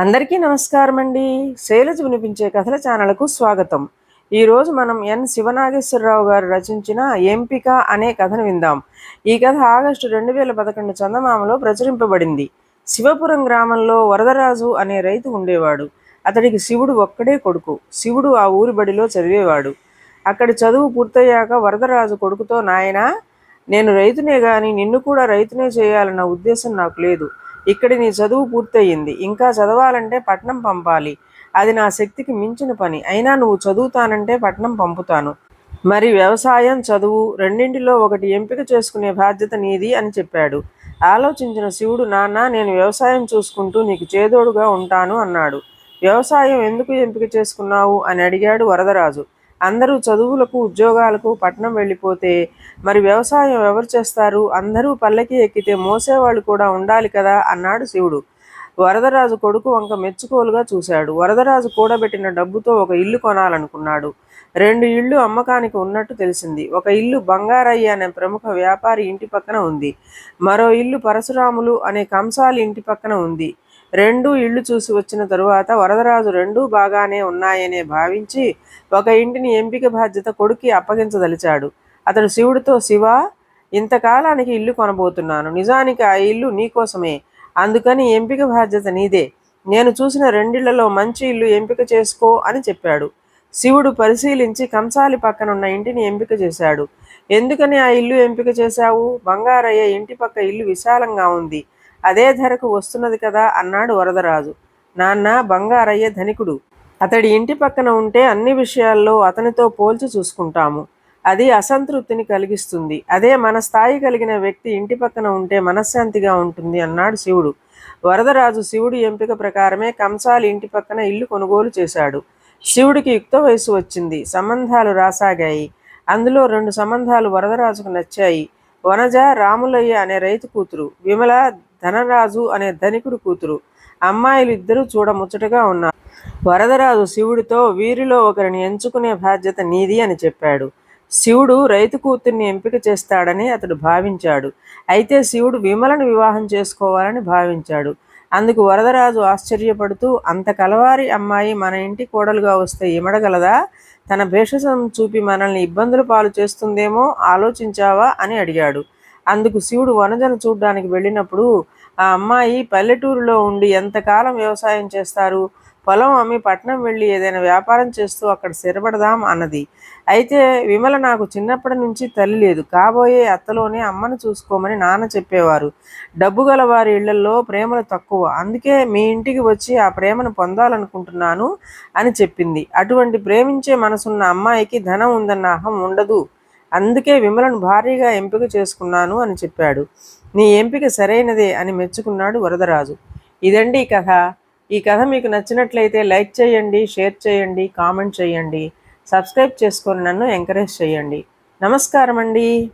అందరికీ నమస్కారం అండి శైలజ వినిపించే కథల ఛానల్కు స్వాగతం. ఈరోజు మనం ఎన్. శివనాగేశ్వరరావు గారు రచించిన ఎంపిక అనే కథను విందాం. ఈ కథ ఆగస్టు రెండు వేల పదకొండు చందమామలో ప్రచురింపబడింది. శివపురం గ్రామంలో వరదరాజు అనే రైతు ఉండేవాడు. అతడికి శివుడు ఒక్కడే కొడుకు. శివుడు ఆ ఊరి బడిలో చదివేవాడు. అక్కడి చదువు పూర్తయ్యాక వరదరాజు కొడుకుతో నాయనా నేను రైతునే కానీ నిన్ను కూడా రైతునే చేయాలన్న ఉద్దేశం నాకు లేదు. ఇక్కడి నీ చదువు పూర్తయింది. ఇంకా చదవాలంటే పట్నం పంపాలి. అది నా శక్తికి మించిన పని. అయినా నువ్వు చదువుతానంటే పట్నం పంపుతాను. మరి వ్యవసాయం చదువు రెండింటిలో ఒకటి ఎంపిక చేసుకునే బాధ్యత నీది అని చెప్పాడు. ఆలోచించిన శివుడు నాన్న నేను వ్యవసాయం చూసుకుంటూ నీకు చేదోడుగా ఉంటాను అన్నాడు. వ్యవసాయం ఎందుకు ఎంపిక చేసుకున్నావు? అని అడిగాడు వరదరాజు. అందరూ చదువులకు ఉద్యోగాలకు పట్టణం వెళ్ళిపోతే మరి వ్యవసాయం ఎవరు చేస్తారు? అందరూ పల్లకి ఎక్కితే మోసేవాళ్ళు కూడా ఉండాలి కదా? అన్నాడు శివుడు. వరదరాజు కొడుకు వంక మెచ్చుకోలుగా చూశాడు. వరదరాజు కూడబెట్టిన డబ్బుతో ఒక ఇల్లు కొనాలనుకున్నాడు. రెండు ఇళ్ళు అమ్మకానికి ఉన్నట్టు తెలిసింది. ఒక ఇల్లు బంగారయ్య అనే ప్రముఖ వ్యాపారి ఇంటి పక్కన ఉంది. మరో ఇల్లు పరశురాములు అనే కంసాలి ఇంటి పక్కన ఉంది. రెండు ఇళ్ళు చూసి వచ్చిన తరువాత వరదరాజు రెండూ బాగానే ఉన్నాయనే భావించి ఒక ఇంటిని ఎంపిక బాధ్యత కొడుక్కి అప్పగించదలిచాడు. అతడు శివుడితో శివ ఇంతకాలానికి ఇల్లు కొనబోతున్నాను. నిజానికి ఆ ఇల్లు నీకోసమే అందుకని ఎంపిక బాధ్యత నీదే. నేను చూసిన రెండిళ్ళలో మంచి ఇల్లు ఎంపిక చేసుకో అని చెప్పాడు. శివుడు పరిశీలించి కంసాలి పక్కనున్న ఇంటిని ఎంపిక చేశాడు. ఎందుకని ఆ ఇల్లు ఎంపిక చేశావు? బంగారయ్య ఇంటి పక్క ఇల్లు విశాలంగా ఉంది. అదే ధరకు వస్తున్నది కదా అన్నాడు వరదరాజు. నాన్న బంగారయ్య ధనికుడు. అతడి ఇంటి పక్కన ఉంటే అన్ని విషయాల్లో అతనితో పోల్చి చూసుకుంటాము. అది అసంతృప్తిని కలిగిస్తుంది. అదే మన స్థాయి కలిగిన వ్యక్తి ఇంటి పక్కన ఉంటే మనశ్శాంతిగా ఉంటుంది అన్నాడు శివుడు. వరదరాజు శివుడి ఎంపిక ప్రకారమే కంసాలి ఇంటి పక్కన ఇల్లు కొనుగోలు చేశాడు. శివుడికి యుక్త వయసు వచ్చింది. సంబంధాలు రాసాగాయి. అందులో రెండు సంబంధాలు వరదరాజుకు నచ్చాయి. వనజ రాములయ్య అనే రైతు కూతురు. విమల ధనరాజు అనే ధనికుడు కూతురు. అమ్మాయిలు ఇద్దరూ చూడముచ్చటగా ఉన్నారు. వరదరాజు శివుడితో వీరిలో ఒకరిని ఎంచుకునే బాధ్యత నీది అని చెప్పాడు. శివుడు రైతు కూతుర్ని ఎంపిక చేస్తాడని అతడు భావించాడు. అయితే శివుడు విమలను వివాహం చేసుకోవాలని భావించాడు. అందుకు వరదరాజు ఆశ్చర్యపడుతూ అంత కలవారి అమ్మాయి మన ఇంటి కోడలుగా వస్తే ఇమడగలదా తన భేషజం చూపి మనల్ని ఇబ్బందులు పాలు చేస్తుందేమో ఆలోచించావా? అని అడిగాడు. అందుకు శివుడు వనజను చూడ్డానికి వెళ్ళినప్పుడు ఆ అమ్మాయి పల్లెటూరులో ఉండి ఎంతకాలం వ్యవసాయం చేస్తారు? పొలం అమ్మి పట్నం వెళ్ళి ఏదైనా వ్యాపారం చేస్తూ అక్కడ స్థిరపడదాం అన్నది. అయితే విమల నాకు చిన్నప్పటి నుంచి తల్లి లేదు. కాబోయే అత్తలోనే అమ్మను చూసుకోమని నాన్న చెప్పేవారు. డబ్బు గల వారి ఇళ్ళలో ప్రేమలు తక్కువ. అందుకే మీ ఇంటికి వచ్చి ఆ ప్రేమను పొందాలనుకుంటున్నాను అని చెప్పింది. అటువంటి ప్రేమించే మనసున్న అమ్మాయికి ధనం ఉందన్న అహం ఉండదు. అందుకే విమలను భారీగా ఎంపిక చేసుకున్నాను అని చెప్పాడు. నీ ఎంపిక సరైనదే అని మెచ్చుకున్నాడు వరదరాజు. ఇదండి ఈ కథ. ఈ కథ మీకు నచ్చినట్లయితే లైక్ చేయండి షేర్ చేయండి కామెంట్ చేయండి. సబ్స్క్రైబ్ చేసుకొని నన్ను ఎంకరేజ్ చేయండి. నమస్కారం అండి